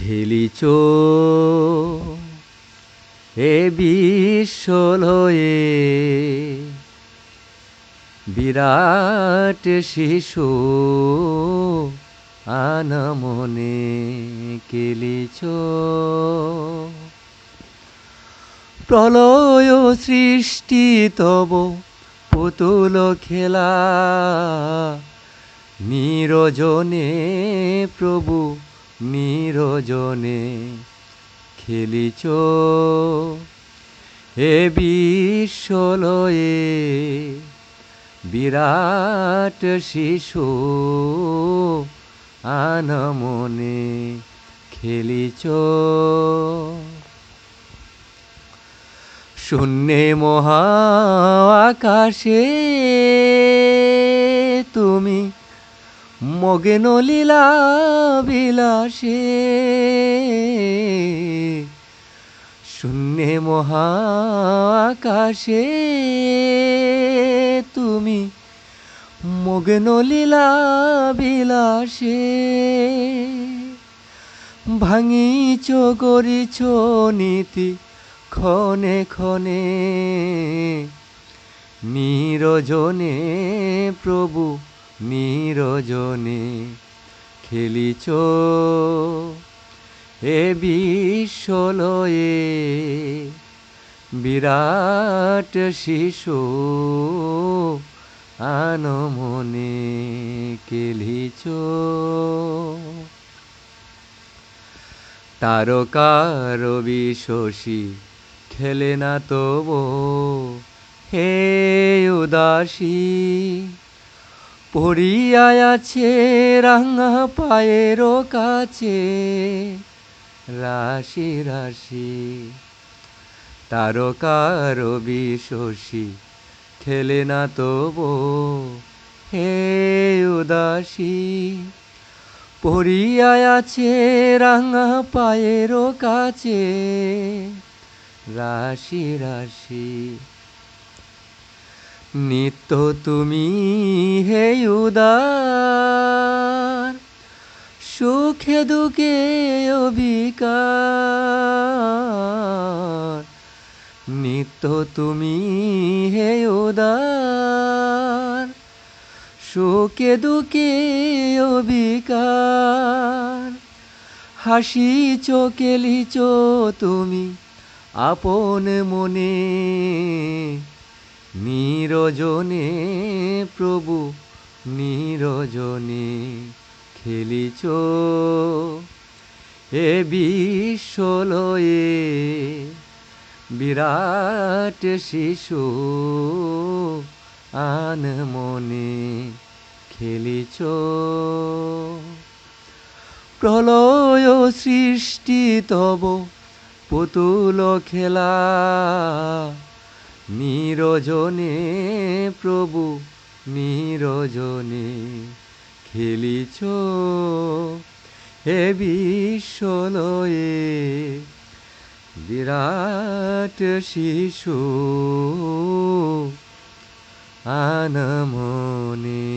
খেলিছ। এ বিশ্বলয়ে বিরাট শিশু আনমনে কেলিছ প্রলয় সৃষ্টি তব পুতুল খেলা নিরজনে প্রভু নিরজনে খেলিছ। হে বিশ্বলয়ে বিরাট শিশু আনমনে খেলিছ। শূন্যে মহা আকাশে তুমি মগেন লীলা বিলাসে। শূন্যে মহা আকাশে তুমি মগেন লীলা বিলাসে। ভাঙিছ, করিছ নীতি ক্ষণে ক্ষণে। নিরজনে প্রভু নিরজনে খেলিছ। এ বিশ্বলয়ে বিরাট শিশু আনমনে কেলিছ তারকার বিশোষী খেলে না তব হে উদাসী পড়িয়ায় আছে রাঙা পায়ের কাছে। রাশি রাশি তারকার বিশোষী খেলে না তব হে উদাসী। পড়িয়ায় আছে রাঙা পায়ের কাছে। রাশি রাশি নিত্য তুমি হে উদার, সুখে দুঃখে অভিকার নিত্য তুমি হে উদার, সুখে দুঃখে অবিকার। হাসি চোকেলিচ তুমি আপন মনে নিরজনে প্রভু, নিরজনে খেলিছ। এ বিশ্বলয়ে বিরাট শিশু আন মনে খেলিছ। প্রলয় সৃষ্টি তব, পুতুল খেলা নিরজনে প্রভু নিরজনে খেলিছ। হে বিশ্বলয়ে বিরাট শিশু আনমনে